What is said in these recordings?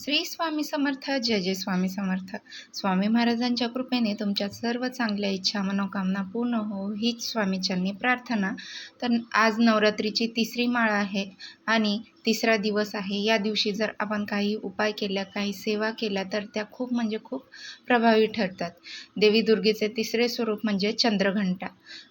श्री स्वामी समर्थ जय जय स्वामी समर्थ. स्वामी महाराजांच्या कृपेने तुमच्या सर्व चांगल्या इच्छा मनोकामना पूर्ण हो हीच स्वामीचरणी प्रार्थना. तर आज नवरात्रीची तिसरी माळ आहे. आणि तिसरा दिवस आहे. या दिवशी जर आपण काही उपाय केल्या काही सेवा केल्या तर त्या खूप म्हणजे खूप प्रभावी ठरतात. देवी दुर्गेचे तिसरे स्वरूप म्हणजे चंद्रघंटा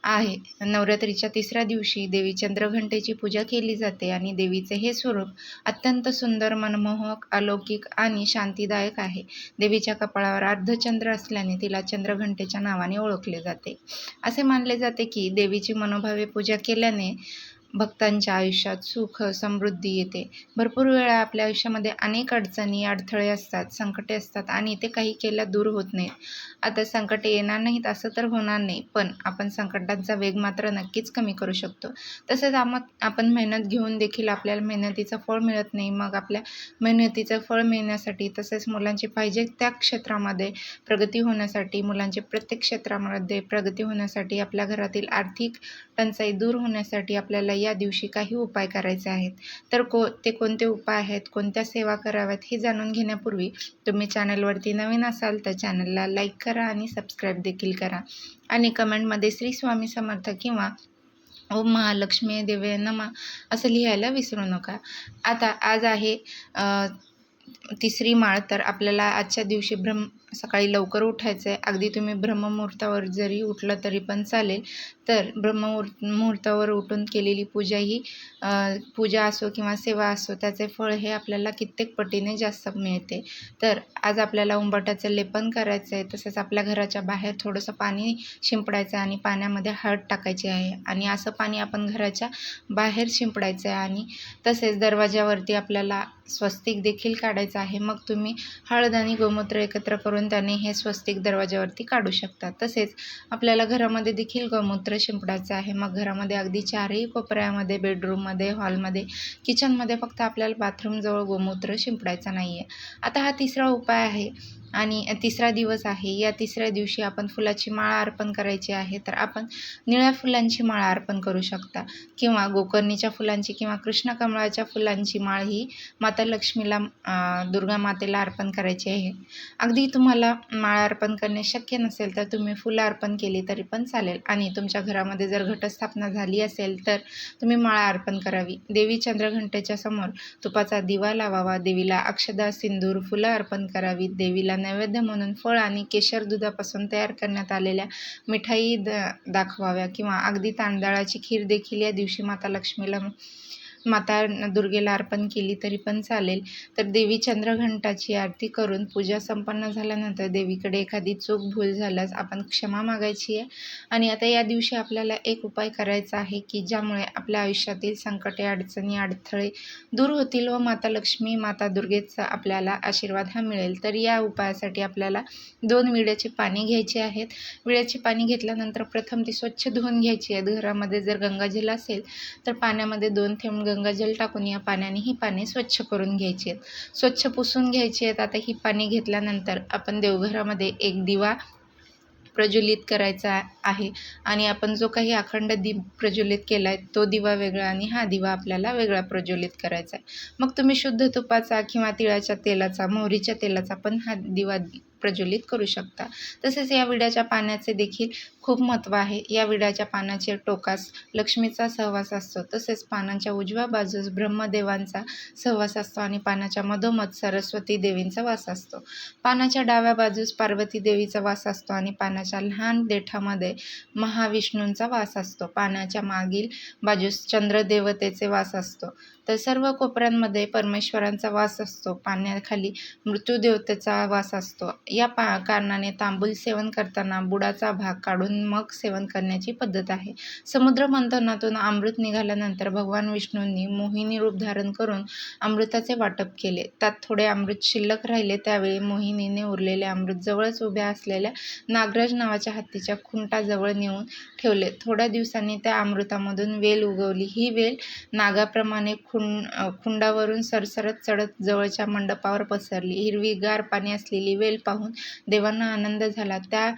आहे. नवरात्रीच्या तिसऱ्या दिवशी देवी चंद्रघंटेची पूजा केली जाते आणि देवीचे हे स्वरूप अत्यंत सुंदर मनमोहक अलौकिक आणि शांतीदायक आहे. देवीच्या कपाळावर अर्धचंद्र असल्याने तिला चंद्रघंटेच्या नावाने ओळखले जाते. असे मानले जाते की देवीची मनोभावे पूजा केल्याने भक्तांच्या आयुष्यात सुख समृद्धी येते. भरपूर वेळा आपल्या आयुष्यामध्ये अनेक अडचणी अडथळे असतात संकटे असतात आणि ते काही केल्या दूर होत नाहीत. आता संकटे येणार नाहीत असं तर होणार नाही पण आपण संकटांचा वेग मात्र नक्कीच कमी करू शकतो. तसेच आम आपण मेहनत घेऊन देखील आपल्याला मेहनतीचं फळ मिळत नाही. मग आपल्या मेहनतीचं फळ मिळण्यासाठी तसेच मुलांची पाहिजे त्या क्षेत्रामध्ये प्रगती होण्यासाठी मुलांची प्रत्येक क्षेत्रामध्ये प्रगती होण्यासाठी आपल्या घरातील आर्थिक टंचाई दूर होण्यासाठी आपल्याला या दिवशी काही उपाय करायचे आहेत. तर को ते कोणते उपाय आहेत? कोणत्या सेवा कराव्यात? हे जाणून घेण्यापूर्वी तुम्ही चॅनलवरती नवीन असाल तर चॅनलला लाईक करा आणि सबस्क्राईब देखील करा. आणि कमेंटमध्ये श्री स्वामी समर्थ किंवा ओम महालक्ष्मी देवे नमा असं लिहायला विसरू नका. आता आज आहे तिसरी माळ. तर आपल्याला आजच्या दिवशी ब्रह्म सकाळी लवकर उठायचं आहे अगदी तुम्ही ब्रह्ममुहूर्तावर जरी उठलं तरी पण चालेल. तर ब्रह्ममुहूर् मुहूर्तावर उठून केलेली पूजा ही पूजा असो किंवा सेवा असो त्याचे फळ हे आपल्याला कित्येक पटीने जास्त मिळते. तर आज आपल्याला उंबरठ्याचं लेपन करायचं आहे तसेच आपल्या घराच्या बाहेर थोडंसं पाणी शिंपडायचं आहे आणि पाण्यामध्ये हळद टाकायची आहे आणि असं पाणी आपण घराच्या बाहेर शिंपडायचं आहे आणि तसेच दरवाज्यावरती आपल्याला स्वस्तिक देखील काढायचं आहे. मग तुम्ही हळद आणि गोमूत्र एकत्र करून त्याने हे स्वस्तिक दरवाज्यावरती काढू शकता. तसेच आपल्याला घरामध्ये देखील गोमूत्र शिंपडायचं आहे. मग घरामध्ये अगदी चारही कोपऱ्यामध्ये बेडरूममध्ये हॉलमध्ये किचनमध्ये फक्त आपल्याला बाथरूमजवळ गोमूत्र शिंपडायचं नाही आहे आता हा तिसरा उपाय आहे. आणि तिसरा दिवस आहे. या तिसऱ्या दिवशी आपण फुलाची माळा अर्पण करायची आहे तर आपण निळ्या फुलांची माळा अर्पण करू शकता. किंवा गोकर्णीच्या फुलांची किंवा कृष्णकमळाच्या फुलांची माळ ही माता लक्ष्मीला दुर्गा मातेला अर्पण करायची आहे. अगदी तुम्हाला माळा अर्पण करणे शक्य नसेल तर तुम्ही फुलं अर्पण केली तरी पण चालेल. आणि तुमच्या घरामध्ये जर घटस्थापना झाली असेल तर तुम्ही माळा अर्पण करावी. देवी चंद्रघंटेच्या समोर तुपाचा दिवा लावावा. देवीला अक्षदा सिंदूर फुलं अर्पण करावी देवीला नैवेद्य म्हणून फळ आणि केशर दुधापासून तयार करण्यात आलेल्या मिठाई द दाखवाव्या किंवा अगदी तांदळाची खीर देखील या दिवशी माता लक्ष्मीला माता दुर्गेला अर्पण केली तरी पण चालेल. तर देवी चंद्रघंटाची आरती करून पूजा संपन्न झाल्यानंतर देवीकडे एखादी चूक भूल झाल्यास आपण क्षमा मागायची आहे. आणि आता या दिवशी आपल्याला एक उपाय करायचा आहे की ज्यामुळे आपल्या आयुष्यातील संकटे अडचणी अडथळे दूर होतील व माता लक्ष्मी माता दुर्गेचा आपल्याला आशीर्वाद हा मिळेल. तर या उपायासाठी आपल्याला दोन विड्याचे पाणी घ्यायचे आहेत. विड्याचे पाणी घेतल्यानंतर प्रथम ती स्वच्छ धुवून घ्यायची आहेत घरामध्ये जर गंगाजल असेल तर पाण्यामध्ये दोन थेंब गंगाजल टाकून या पाण्याने ही पाने स्वच्छ करून घ्यायची आहेत. स्वच्छ पुसून घ्यायची आहेत. आता ही पाने घेतल्यानंतर आपण देवघरामध्ये एक दिवा प्रज्वलित करायचा आहे आणि आपण जो काही अखंड दीप प्रज्वलित केला आहे तो दिवा वेगळा आणि हा दिवा आपल्याला वेगळा प्रज्वलित करायचा आहे. मग तुम्ही शुद्ध तुपाचा किंवा तिळाच्या तेलाचा मोहरीच्या तेलाचा पण हा दिवा प्रज्वलित करू शकता. तसेच या विड्याच्या पाण्याचे देखील खूप महत्त्व आहे. या विड्याच्या पानाचे टोकास लक्ष्मीचा सहवास असतो. तसेच पानांच्या उजव्या बाजूस ब्रह्मदेवांचा सहवास असतो आणि पानाच्या मधोमध सरस्वती देवींचा वास असतो. पानाच्या डाव्या बाजूस पार्वती देवीचा वास असतो आणि पानाच्या लहान देठामध्ये महाविष्णूंचा वास असतो. पानाच्या मागील बाजूस चंद्रदेवतेचे वास असतो. तर सर्व कोपऱ्यांमध्ये परमेश्वरांचा वास असतो. पाण्याखाली मृत्यूदेवतेचा वास असतो. या पा कारणाने तांबूल सेवन करताना बुडाचा भाग काढून मग सेवन करण्याची पद्धत आहे. समुद्र मंथनातून अमृत निघाल्यानंतर भगवान विष्णूंनी मोहिनी रूप धारण करून अमृताचे वाटप केले. त्यात थोडे अमृत शिल्लक राहिले. त्यावेळी मोहिनीने उरलेले अमृत जवळच उभ्या असलेल्या नागराज नावाच्या हत्तीच्या खुंटाजवळ नेऊन ठेवले. थोड्या दिवसांनी त्या अमृतामधून वेल उगवली. ही वेल नागाप्रमाणे खुं खुंडावरून सरसरत चढत जवळच्या मंडपावर पसरली. हिरवीगार पाणी असलेली वेल पाहून देवांना आनंद झाला. त्या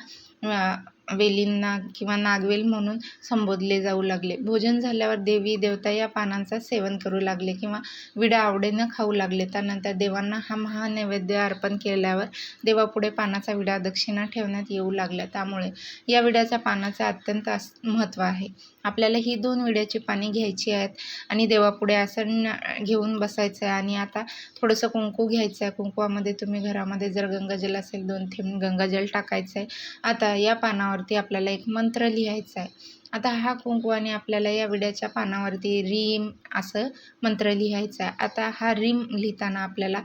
वेलींना किंवा नागवेल म्हणून संबोधले जाऊ लागले. भोजन झाल्यावर देवी देवता या पानांचा सेवन करू लागले किंवा विडा आवडीनं खाऊ लागले. त्यानंतर देवांना हा महानैवेद्य अर्पण केल्यावर देवापुढे पानाचा विडा दक्षिणा ठेवण्यात येऊ लागला. त्यामुळे या विड्याच्या पानाचं अत्यंत अस महत्त्व आहे. आपल्याला ही दोन विड्याची पाने घ्यायची आहेत आणि देवापुढे आसन घेऊन बसायचं आहे. आणि आता थोडंसं कुंकू घ्यायचं आहे. कुंकवामध्ये तुम्ही घरामध्ये जर गंगाजल असेल दोन थेंब गंगाजल टाकायचं आहे. आता या पानावरती आपल्याला एक मंत्र लिहायचा आहे. आता हा कुंकवाने आपल्याला या विड्याच्या पानावरती रीम असं मंत्र लिहायचा आहे. आता हा रीम लिहिताना आपल्याला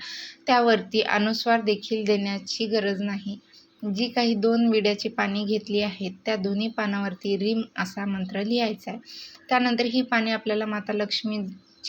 त्यावरती अनुस्वार देखील देण्याची गरज नाही. जी काही दोन विड्याची पाने घेतली आहेत त्या दोन्ही पानावरती रिम असा मंत्र लिहायचा आहे. त्यानंतर ही पाने आपल्याला माता लक्ष्मी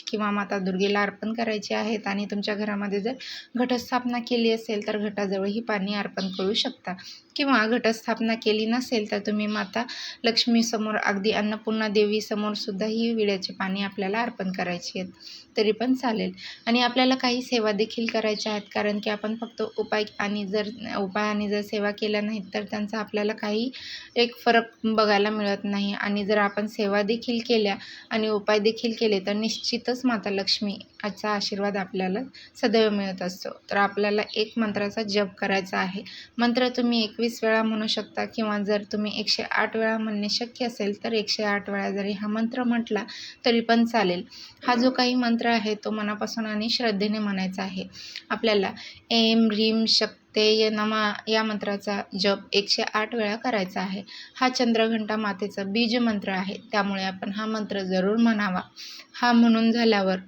किंवा माता दुर्गेला अर्पण करायची आहेत आणि तुमच्या घरामध्ये जर घटस्थापना केली असेल तर घटाजवळ ही पाने अर्पण करू शकता. किंवा घटस्थापना केली नसेल तर तुम्ही माता लक्ष्मीसमोर अगदी अन्नपूर्णा देवीसमोर सुद्धा ही विड्याचे पाणी आपल्याला अर्पण करायची आहेत. तरी पण चालेल. आणि आपल्याला काही सेवा देखील करायच्या आहेत. कारण की आपण फक्त उपाय आणि जर उपाय आणि जर सेवा केल्या नाहीत तर त्यांचा आपल्याला काही एक फरक बघायला मिळत नाही. आणि जर आपण सेवा देखील केल्या आणि उपाय देखील केले तर निश्चितच माता लक्ष्मी आजचा आशीर्वाद आपल्याला सदैव मिळत असतो. तर आपल्याला एक मंत्राचा जप करायचा आहे. मंत्र तुम्ही एकवीस वेळा म्हणू शकता किंवा जर तुम्ही एकशे आठ वेळा म्हणणे शक्य असेल तर एकशे आठ वेळा जरी हा मंत्र म्हटला तरी पण चालेल. हा जो काही मंत्र आहे तो मनापासून आणि श्रद्धेने म्हणायचा आहे. आपल्याला एम रीम शक्तेय नमा या मंत्राचा जप एकशे आठ वेळा करायचा आहे. हा चंद्रघंटा मातेचा बीज मंत्र आहे. त्यामुळे आपण हा मंत्र जरूर म्हणावा. हा म्हणून झाल्यावर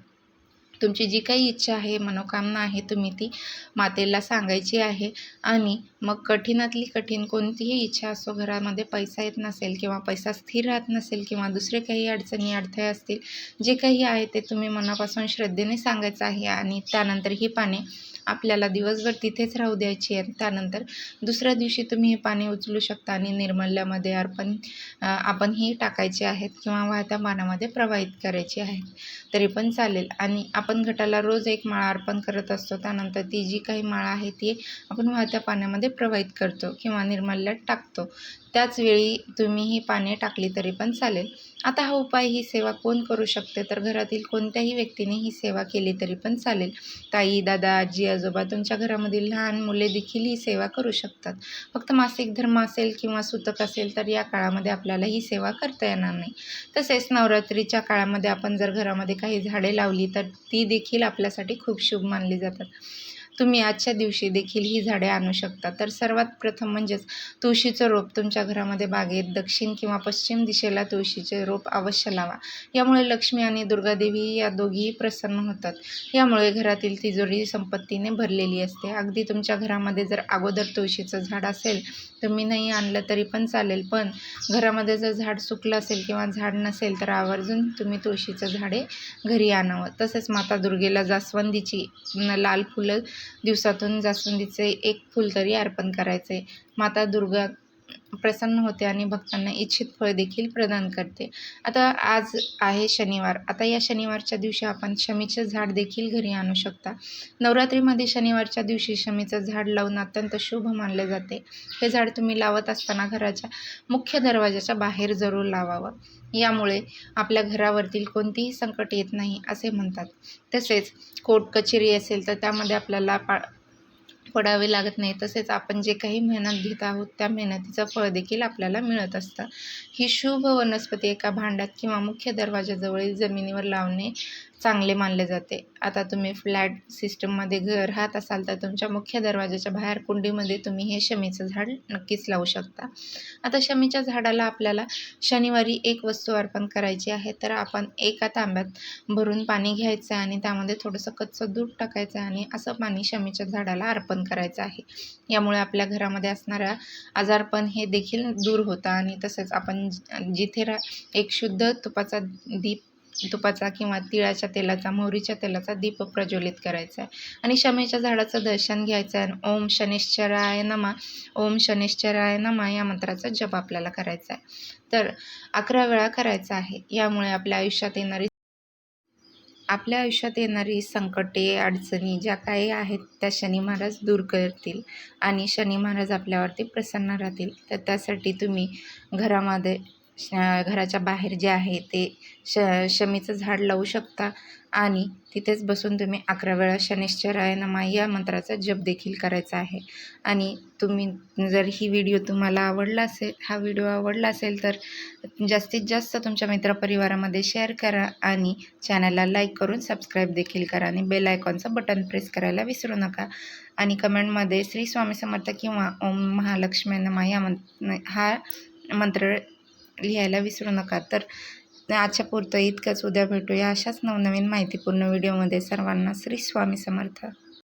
तुमची जी काही इच्छा आहे मनोकामना आहे तुम्ही ती मातेला सांगायची आहे. आणि मग कठीणातली कठीण कोणतीही इच्छा असो घरामध्ये पैसा येत नसेल किंवा पैसा स्थिर राहत नसेल किंवा दुसरे काही अडचणी अडथळे असतील जे काही आहे ते तुम्ही मनापासून श्रद्धेने सांगायचं आहे आणि त्यानंतर ही पाने आपल्याला दिवसभर तिथेच राहू द्यायची आहे. त्यानंतर दुसऱ्या दिवशी तुम्ही हे पाणी उचलू शकता आणि निर्मल्यामध्ये अर्पण आपण ही टाकायचे आहेत किंवा वाहत्या पाण्यामध्ये प्रवाहित करायचे आहेत तरी पण चालेल. आणि आपण घटाला रोज एक माळा अर्पण करत असतो. त्यानंतर ती जी काही माळा आहे ती आपण वाहत्या पाण्यामध्ये प्रवाहित करतो किंवा निर्मल्यात टाकतो. त्याचवेळी तुम्हीही तुम्ही ही पाने टाकली तरी पण चालेल. आता हा उपाय ही सेवा कोण करू शकते? तर घरातील कोणत्याही व्यक्तीने ही सेवा केली तरी पण चालेल. ताई दादा आजी आजोबा तुमच्या घरामधील लहान मुले देखील ही सेवा करू शकतात. फक्त मासिक धर्म असेल किंवा सुतक असेल तर या काळामध्ये आपल्याला ही सेवा करता येणार नाही. तसेच नवरात्रीच्या काळामध्ये आपण जर घरामध्ये काही झाडे लावली तर ती देखील आपल्यासाठी खूप शुभ मानली जातात. तुम्ही आजच्या दिवशी देखील ही झाडे आणू शकता. तर सर्वात प्रथम म्हणजेच तुळशीचं रोप तुमच्या घरामध्ये बागेत दक्षिण किंवा पश्चिम दिशेला तुळशीचे रोप अवश्य लावा. यामुळे लक्ष्मी आणि दुर्गादेवी या दोघीही प्रसन्न होतात. यामुळे घरातील तिजोरी संपत्तीने भरलेली असते. अगदी तुमच्या घरामध्ये जर अगोदर तुळशीचं झाड असेल तुम्ही नाही आणलं तरी पण चालेल. पण घरामध्ये जर झाड सुकलं असेल किंवा झाड नसेल तर आवर्जून तुम्ही तुळशीचं झाडे घरी आणावं. तसेच माता दुर्गेला जास्वंदीची लाल फुलं दिवसातून जास्वंदीचे एक फूल तरी अर्पण करायचे माता दुर्गा प्रसन्न होते आणि भक्तांना इच्छित फळ देखील प्रदान करते. आता आज आहे शनिवार. आता या शनिवारच्या दिवशी आपण शमीचं झाड देखील घरी आणू शकता. नवरात्रीमध्ये शनिवारच्या दिवशी शमीचं झाड लावून अत्यंत शुभ मानले जाते. हे झाड तुम्ही लावत असताना घराच्या मुख्य दरवाजाच्या बाहेर जरूर लावावं. यामुळे आपल्या घरावरतील कोणतीही संकट येत नाही असे म्हणतात. तसेच कोर्ट कचेरी असेल तर त्यामध्ये आपल्याला पा पडावे लागत नाही. तसेच आपण जे काही मेहनत घेत आहोत त्या मेहनतीचं फळ देखील आपल्याला मिळत असतं. ही शुभ वनस्पती एका भांड्यात किंवा मुख्य दरवाजाजवळील जमिनीवर लावणे चांगले मानले जाते. आता तुम्ही फ्लॅट सिस्टममध्ये घर राहत असाल तर तुमच्या मुख्य दरवाजाच्या बाहेर कुंडीमध्ये तुम्ही हे शमीचं झाड नक्कीच लावू शकता. आता शमीच्या झाडाला आपल्याला शनिवारी एक वस्तू अर्पण करायची आहे. तर आपण एका तांब्यात भरून पाणी घ्यायचं आहे आणि त्यामध्ये थोडंसं कच्चं दूध टाकायचं आहे आणि असं पाणी शमीच्या झाडाला अर्पण करायचं आहे. यामुळे आपल्या घरामध्ये असणाऱ्या आजारपण हे देखील दूर होतं आणि तसेच आपण जिथे रा एक शुद्ध तुपाचा दीप तुपाचा किंवा तिळाच्या तेलाचा मोहरीच्या तेलाचा दीप प्रज्वलित करायचा आहे. आणि शमेच्या झाडाचं दर्शन घ्यायचं आहे. ओम शनिश्चराय नमा ओम शनिश्चराय नमा या मंत्राचा जप आपल्याला करायचा आहे. तर अकरा वेळा करायचा आहे. यामुळे आपल्या आयुष्यात येणारी आपल्या आयुष्यात येणारी संकटे अडचणी ज्या काही आहेत त्या शनी महाराज दूर करतील. आणि शनी महाराज आपल्यावरती प्रसन्न राहतील. तर त्यासाठी तुम्ही घरामध्ये श घराच्या बाहेर जे आहे ते श शमीचं झाड लावू शकता. आणि तिथेच बसून तुम्ही अकरा वेळा शनिश्चराय नमा या मंत्राचा जप देखील करायचा आहे. आणि तुम्ही जर ही व्हिडिओ तुम्हाला आवडला असेल हा व्हिडिओ आवडला असेल तर जास्तीत जास्त तुमच्या मित्रपरिवारामध्ये शेअर करा आणि चॅनलला लाईक करून सबस्क्राईब देखील करा आणि बेल आयकॉनचं बटन प्रेस करायला विसरू नका. आणि कमेंटमध्ये श्री स्वामी समर्थ किंवा ओम महालक्ष्मी नमा या मं हा मंत्र लिहायला विसरू नका. तर आजच्या पुरतं इतकंच. उद्या भेटूया अशाच नवनवीन माहितीपूर्ण व्हिडिओमध्ये. सर्वांना श्री स्वामी समर्थ.